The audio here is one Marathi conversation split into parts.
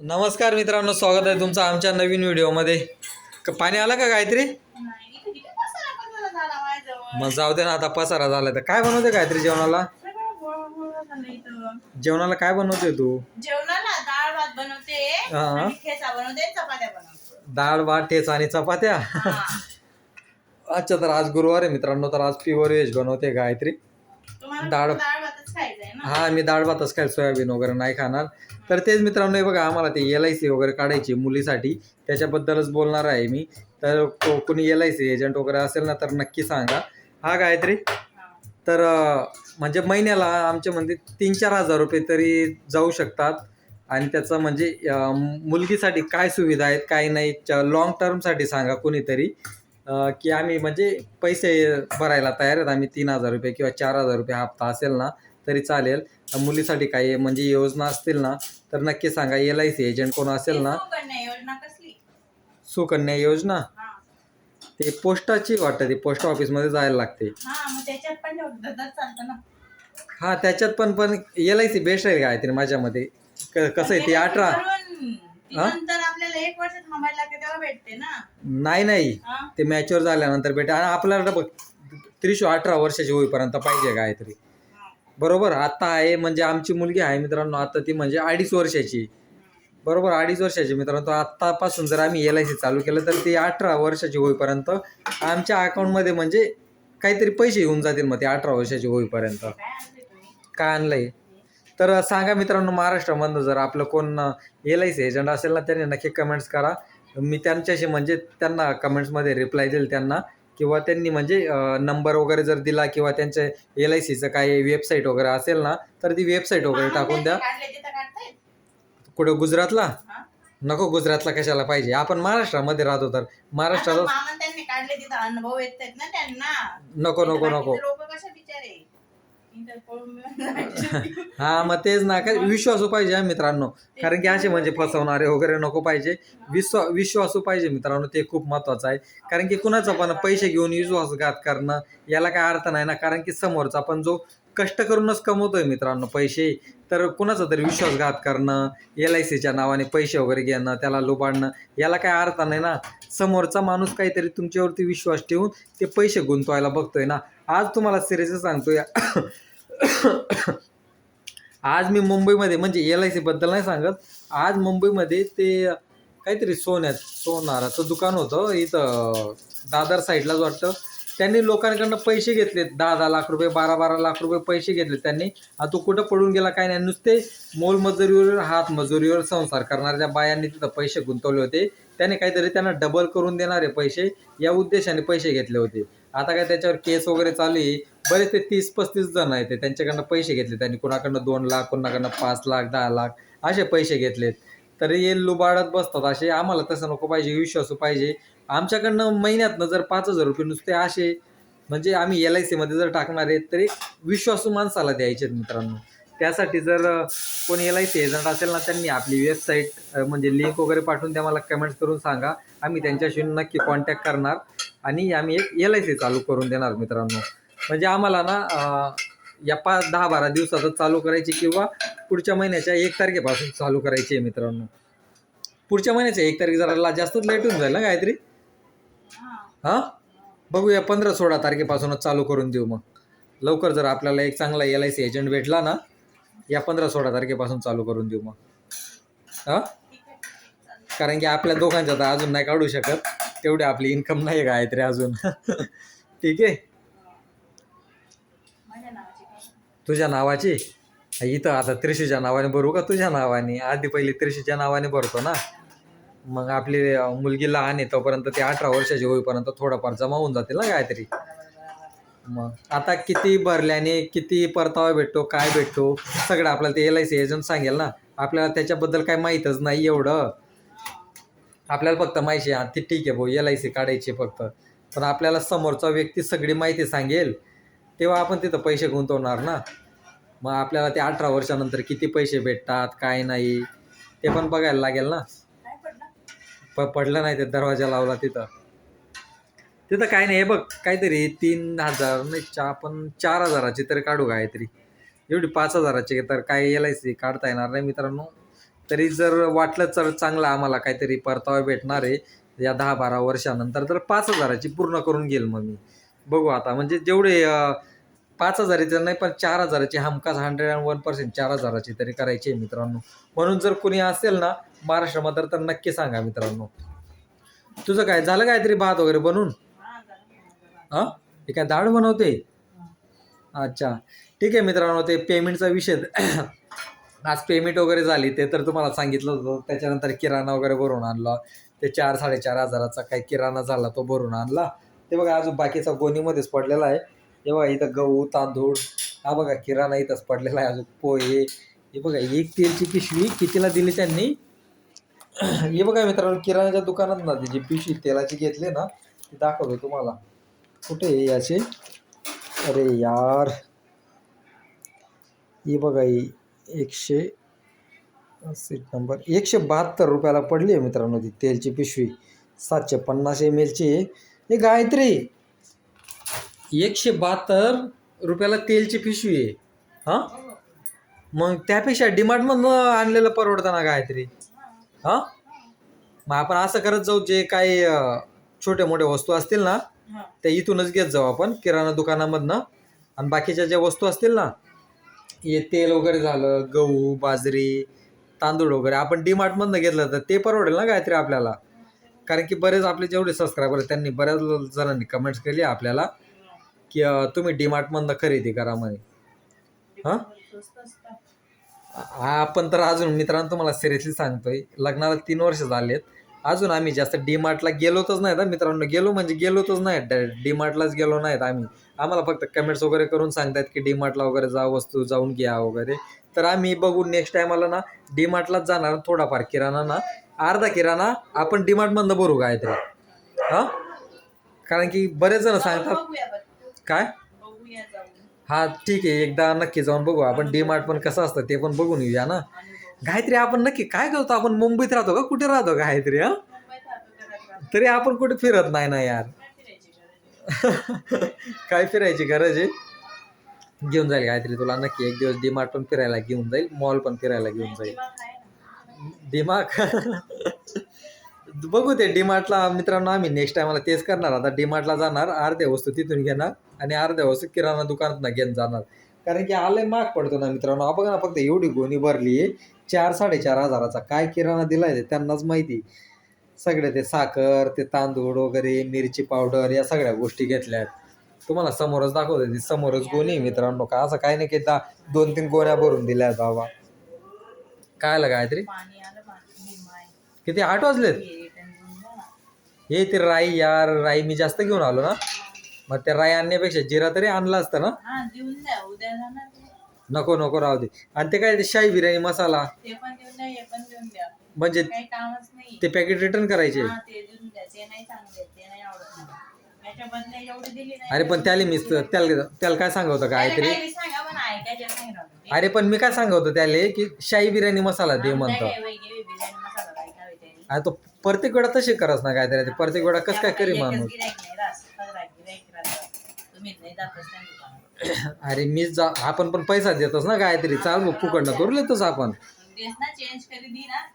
नमस्कार मित्रांनो स्वागत आहे तुमचं आमच्या नवीन व्हिडिओमध्ये पाणी आलं का गायत्री. मग जाऊ दे ना आता पसारा झाला तर काय बनवते गायत्री जेवणाला. जेवणाला काय बनवते तू जेवणाला डाळ भात बनवते ठेचा डाळ भात ठेचा आणि चपात्या. अच्छा तर आज गुरुवार आहे मित्रांनो तर आज प्युअर व्हेज बनवते गायत्री डाळ- हा मी डाळ भातच काय सोयाबीन वगैरे नाही खाणार. तर तेच मित्रांनो हे बघा आम्हाला ते एल आय सी वगैरे काढायची मुलीसाठी. त्याच्याबद्दलच बोलणार आहे मी. तर को- कोणी एल आय सी एजंट वगैरे असेल ना तर नक्की सांगा. हा गायत्री? तर म्हणजे महिन्याला आमचे म्हणजे तीन चार हजार रुपये तरी जाऊ शकतात. आणि त्याचं म्हणजे मुलगीसाठी काय सुविधा आहेत काय नाही लॉंग टर्मसाठी सांगा कोणीतरी. की आम्ही म्हणजे पैसे भरायला तयार आहेत. आम्ही तीन हजार रुपये किंवा चार हजार रुपये हप्ता असेल ना तरी चालेल. मुलीसाठी काही म्हणजे योजना असतील ना तर नक्की सांगा. एल आय सी एजंट कोण असेल ना? सुकन्या योजना कसली? सुकन्या योजना? ते पोस्टाची वाटतं ती पोस्ट ऑफिसमध्ये जायला लागते. हा त्याच्यात पण तर हा पण एल आय सी बेस्ट आहे काय तरी माझ्यामध्ये क- कसं आहे ती अठरा भरून ती हा? नंतर आपल्याला एक वर्ष थांबायला लागते तेव्हा भेटते ना. नाही नाही. ते मॅच्युअर झाल्यानंतर भेटे आणि आपल्याला बघ त्रिश अठरा वर्षाची होईपर्यंत पाहिजे गायत्री हा. बरोबर? आता आहे म्हणजे आमची मुलगी आहे मित्रांनो आता ती म्हणजे अडीच वर्षाची. बरोबर? अडीच वर्षाची मित्रांनो. आत्तापासून जर आम्ही एल आय सी चालू केलं तर ती अठरा वर्षाची होईपर्यंत आमच्या अकाउंटमध्ये म्हणजे काहीतरी पैसे येऊन जातील मग ते अठरा वर्षाची होईपर्यंत. काय काय आणलंय? तर सांगा मित्रांनो महाराष्ट्रामधनं जर आपलं कोण एल आय सी एजंट असेल ना त्यांनी नक्की कमेंट्स करा. मी त्यांच्याशी म्हणजे त्यांना कमेंट्समध्ये रिप्लाय देईल त्यांना. किंवा त्यांनी म्हणजे नंबर वगैरे जर दिला किंवा त्यांच्या एल आय सीचं काही वेबसाईट वगैरे असेल ना तर ती वेबसाईट वगैरे टाकून द्या. कुठं गुजरातला? नको गुजरातला कशाला पाहिजे. आपण महाराष्ट्रामध्ये राहतो तर. महाराष्ट्राला नको नको नको. हा मग तेच ना. काय विश्वासू पाहिजे हा मित्रांनो. कारण की असे म्हणजे फसवणारे वगैरे नको पाहिजे. विश्वा विश्वासू पाहिजे मित्रांनो ते खूप महत्वाचं आहे. कारण की कुणाचं पण पैसे घेऊन विश्वासघात करणं याला काय अर्थ नाही ना. कारण की समोरचा पण जो कष्ट करूनच कमवतोय मित्रांनो पैसे तर कुणाचा तरी विश्वासघात करणं एल आय सीच्या नावाने पैसे वगैरे घेणं त्याला लुबाडणं याला काय अर्थ नाही ना. समोरचा माणूस काहीतरी तुमच्यावरती विश्वास ठेवून ते पैसे गुंतवायला बघतोय ना. आज तुम्हाला सिरियस या आज मी मुंबईमध्ये म्हणजे एल आय सीबद्दल नाही सांगत. आज मुंबईमध्ये ते काहीतरी सोन्यात सोनाराचं दुकान होतं. इथं दादर साईडलाच वाटतं. त्यांनी लोकांकडनं पैसे घेतले. दहा दहा लाख रुपये बारा बारा लाख रुपये पैसे घेतले त्यांनी. आता तो कुठं पडून गेला काय नाही. नुसते मोलमजुरीवर हात मजुरीवर संसार करणाऱ्या बायांनी तिथं पैसे गुंतवले होते. त्याने काहीतरी त्यांना डबल करून देणारे पैसे या उद्देशाने पैसे घेतले होते. आता काय त्याच्यावर केस वगैरे चालू आहे. बरेच ते तीस पस्तीस जण आहेत ते. त्यांच्याकडनं पैसे घेतले. त्यांनी कोणाकडनं दोन लाख कोणाकडनं पाच लाख दहा लाख असे पैसे घेतलेत. तर हे लुबाडत बसतात असे. आम्हाला तसं नको पाहिजे विश्वासू पाहिजे. आमच्याकडनं महिन्यातनं जर पाच हजार रुपये नुसते असे म्हणजे आम्ही एल आय सीमध्ये जर टाकणार आहेत तरी विश्वासू माणसाला द्यायचे मित्रांनो. त्यासाठी जर कोणी एल आय सी एजंट असेल ना त्यांनी आपली वेबसाईट म्हणजे लिंक वगैरे पाठवून त्या मला कमेंट्स करून सांगा. आम्ही त्यांच्याशी नक्की कॉन्टॅक्ट करणार. आणि आम्ही एक एल आय सी चालू करून देणार मित्रांनो. म्हणजे आम्हाला ना या पाच दहा बारा दिवसातच चालू करायची किंवा पुढच्या महिन्याच्या एक तारखेपासून चालू करायची आहे मित्रांनो. पुढच्या महिन्याच्या एक तारीख जरा ला- जास्तच लेट होऊन जाईल ना काहीतरी हा. बघूया पंधरा सोळा तारखेपासूनच चालू करून देऊ मग. लवकर जर आपल्याला एक चांगला एल आय सी एजंट भेटला ना या पंधरा सोळा तारखेपासून चालू करून देऊ मग. हां. कारण की आपल्या दोघांच्या तर अजून नाही काढू शकत. तेवढी आपली इन्कम नाही काहीतरी अजून. ठीक आहे. काय? तुझ्या नावाची? इथं आता त्रिशीच्या नावाने भरू का तुझ्या नावाने? आधी पहिली त्रिशीच्या नावाने भरतो ना. मग आपली मुलगी लहान आहे तोपर्यंत ती अठरा वर्षाची होईपर्यंत थोडंफार जमा होऊन जातील ना काहीतरी मग आता किती भरल्याने किती परतावा भेटतो काय भेटतो सगळं आपल्याला ते एल आय सी एजंट सांगेल ना. आपल्याला त्याच्याबद्दल काय माहीतच नाही एवढं. आपल्याला फक्त माहिती आहे हा, ठीक आहे भाऊ एल आय सी काढायची फक्त. पण आपल्याला समोरचा व्यक्ती सगळी माहिती सांगेल तेव्हा आपण तिथं पैसे गुंतवणार ना. मग आपल्याला ते अठरा वर्षानंतर किती पैसे भेटतात काय नाही ते पण बघायला लागेल ना. प पडलं नाही ते दरवाजा लावला तिथं. तिथं काय नाही हे बघ काहीतरी तीन हजार नाही चा आपण चार हजाराची तरी काढू काहीतरी. एवढी पाच हजाराची तर काय एल आय सी काढता येणार नाही मित्रांनो. तरी जर वाटलं तर चांगलं आम्हाला काहीतरी परतावा भेटणार आहे. या दहा बारा वर्षानंतर तर पाच हजाराची पूर्ण करून घेईल मग मी. बघू आता म्हणजे जेवढे पाच हजाराची नाही पण चार हजाराची हमखास हंड्रेड अँड वन पर्सेंट चार हजाराची तरी करायची आहे मित्रांनो. म्हणून जर कोणी असेल ना महाराष्ट्रामध्ये तर नक्की सांगा मित्रांनो. तुझं काय झालं काहीतरी भात वगैरे बनवून? हा, हां हे काय डाळ बनवते? अच्छा. ठीक आहे मित्रांनो ते पेमेंटचा विषय आज पेमेंट वगैरे झाली ते तर तुम्हाला सांगितलं होतं. त्याच्यानंतर किराणा वगैरे भरून आणला. ते चार साडेचार हजाराचा काही किराणा झाला तो भरून आणला. ते बघा अजून बाकीचा गोणीमध्येच पडलेला आहे. हे बघा इथं गहू तांदूळ हा बघा किराणा इथंच पडलेला आहे. अजून पोहे हे बघा एक तेलची पिशवी कितीला दिली त्यांनी? हे बघा मित्रांनो किराण्याच्या दुकानात ना ती जी पिशवी तेलाची घेतली ना ती दाखवतो तुम्हाला. कुठे आहे याचे अरे यार. ही बघा ही एकशे सीट नंबर एकशे बहात्तर रुपयाला पडली आहे मित्रांनो ती तेलची पिशवी. सातशे पन्नास एम एलची हे गायत्री एकशे बहात्तर रुपयाला तेलची पिशवी आहे. हां? मग त्यापेक्षा डिमार्टमधनं आणलेलं परवडतं ना गायत्री? हां? मग आपण असं करत जाऊ जे काही छोटे मोठे वस्तू असतील ना हा. त्या इथूनच घेत जाऊ आपण किराणा दुकानामधनं. आणि बाकीच्या ज्या वस्तू असतील ना हे तेल वगैरे झालं गहू बाजरी तांदूळ वगैरे आपण डीमार्टमधनं घेतलं तर ते परवडेल ना काहीतरी आपल्याला? कारण की बरेच आपले जेवढे सबस्क्रायबर त्यांनी बऱ्याच जणांनी कमेंट्स केली आपल्याला की तुम्ही तुम्ही डीमार्टमधनं खरेदी करा म्हणे. हां? हा आपण तर अजून मित्रांनो तुम्हाला सिरियसली सांगतोय लग्नाला तीन वर्ष झालेत. अजून आम्ही जास्त डीमार्टला गेलोतच नाहीत हा मित्रांनो गेलो म्हणजे गेलोतच नाही. डीमार्टलाच गेलो नाहीत आम्ही. आम्हाला फक्त कमेंट्स वगैरे करून सांगतात की डीमार्टला वगैरे जा वस्तू जाऊन घ्या वगैरे. तर आम्ही बघू नेक्स्ट टायमाला ना डीमार्टलाच जाणार थोडाफार किराणा ना अर्धा किराणा आपण डीमार्टमधनं भरू काहीतरी. हां? कारण की बरेच जण सांगतात. काय? हा ठीक आहे. एकदा नक्की जाऊन बघू. आपण डीमार्ट पण कसं असतं ते पण बघून येऊया ना. गायत्री आपण नक्की काय करतो? आपण मुंबईत राहतो का? कुठे राहतो गायत्री हा? तरी आपण कुठे फिरत नाही ना यार. काय फिरायची गरज आहे? घेऊन जाईल गायत्री तुला नक्की. एक दिवस डीमार्ट पण फिरायला घेऊन जाईल मॉल पण फिरायला घेऊन जाईल. दिमाग डीमार्ट बघू ते डीमार्टला मित्रांनो आम्ही नेक्स्ट टाइमला तेच करणार. आता डीमार्टला जाणार अर्ध्या वस्तू तिथून घेणार आणि अर्ध्या वस्तू किराणा दुकानात घेऊन जाणार. कारण की आलंय महाग पडतो ना मित्रांनो. बघा ना फक्त एवढी गोणी भरली आहे. चार साडेचार हजाराचा काय किराणा दिलाय ते त्यांनाच माहिती. सगळे ते साखर ते तांदूळ वगैरे मिरची पावडर या सगळ्या गोष्टी घेतल्या आहेत तुम्हाला समोरच दाखवते ती. समोरच गोणी मित्रांनो. का असं काही नाही की दा दोन तीन गोण्या भरून दिल्या बाबा. काय आलं गायत्री निम्माय. किती? आठ वाजलेत. हे ते राई यार राई मी जास्त घेऊन आलो ना. मग त्या राई आणण्यापेक्षा जिरा तरी आणला असता ना? नको नको राहू दे. आणि ते काय ते शाही बिर्याणी मसाला? ते पण देऊन द्या हे पण देऊन द्या. म्हणजे काही कामच नाही ते पॅकेट रिटर्न करायचे? हा ते देऊन द्या. ते नाही चांगले ते नाही आवडत मला. त्याच्या बदले एवढी दिली नाही. अरे पण त्याला मी त्याला त्याला काय सांगत होतं त्याला गायत्री काही सांगा पण ऐकायचं नाही राहत ते. अरे पण मी काय सांगत होतो त्याले की शाही बिर्याणी मसाला दे म्हणतो. काय बिर्याणी मसाला काय काय. आणि तो प्रत्येक वेळा तसे करस ना काहीतरी. ते प्रत्येक वेळा कसं काय करी एकच माणूस गिऱ्हाईक नाही राहत, सगळा गिऱ्हाईक राहतं. तुम्ही नाही जातच नाही दुकानात. अरे मी जा आपण पण पैसा देतोस ना काहीतरी चाल फुकडनं करू लेतोस आपण पण तेच ना चेंज करी दी ना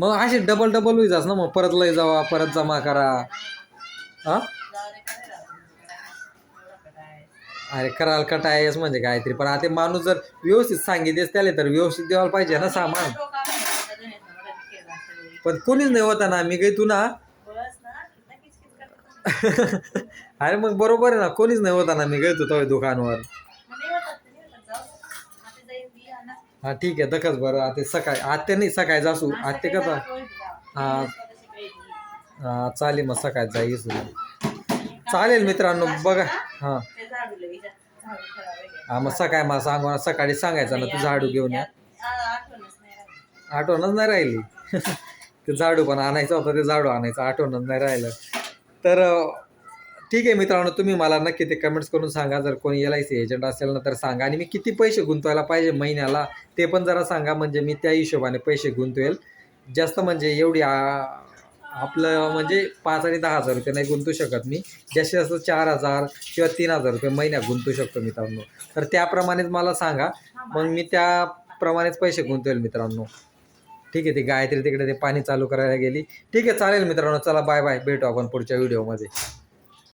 मग असे डबल डबल होई जास ना मग परत लय जावा परत जमा करा हा जाऊ दे काय. अरे कराल कटायस म्हणजे काहीतरी पण आता माणूस जर व्यवस्थित सांगितलेस त्याला तर व्यवस्थित द्यायला पाहिजे ना सामान डोका केला. पण कोणीच नाही होता ना मी काही तू ना. अरे मग बरोबर आहे ना. कोणीच नाही होता ना. मी गेलो तो दुकानवर. हा ठीक आहे. दखच बरं. आता सकाळी. आत्या नाही सकाळी जासू. असं आत्या कसा? हा. हा चालेल मग सकाळी जाईस चालेल मित्रांनो. बघा. हां. हा मग सकाळी मला सांगू सकाळी सांगायचं ना तू झाडू घेऊन या. आठवणच नाही राहिली. ते झाडू पण आणायचं होतं ते झाडू आणायचं. आठवणच नाही राहिलं. तर ठीक आहे मित्रांनो तुम्ही मला नक्की ते कमेंट्स करून सांगा. जर कोणी एल आय सी एजंट असेल ना तर सांगा. आणि मी किती पैसे गुंतवायला पाहिजे महिन्याला ते पण जरा सांगा. म्हणजे मी त्या हिशोबाने पैसे गुंतवेल. जास्त म्हणजे एवढी आपलं म्हणजे पाच आणि दहा हजार रुपये नाही गुंतू शकत मी. जास्तीत जास्त चार हजार किंवा तीन हजार रुपये महिन्यात गुंतू शकतो मित्रांनो. तर त्याप्रमाणेच मला सांगा. मग मी त्याप्रमाणेच पैसे गुंतवेल मित्रांनो. ठीक आहे ती गायत्री तिकडे ते पाणी चालू करायला गेली. ठीक आहे चालेल मित्रांनो चला बाय बाय भेटू आपण पुढच्या व्हिडिओमध्ये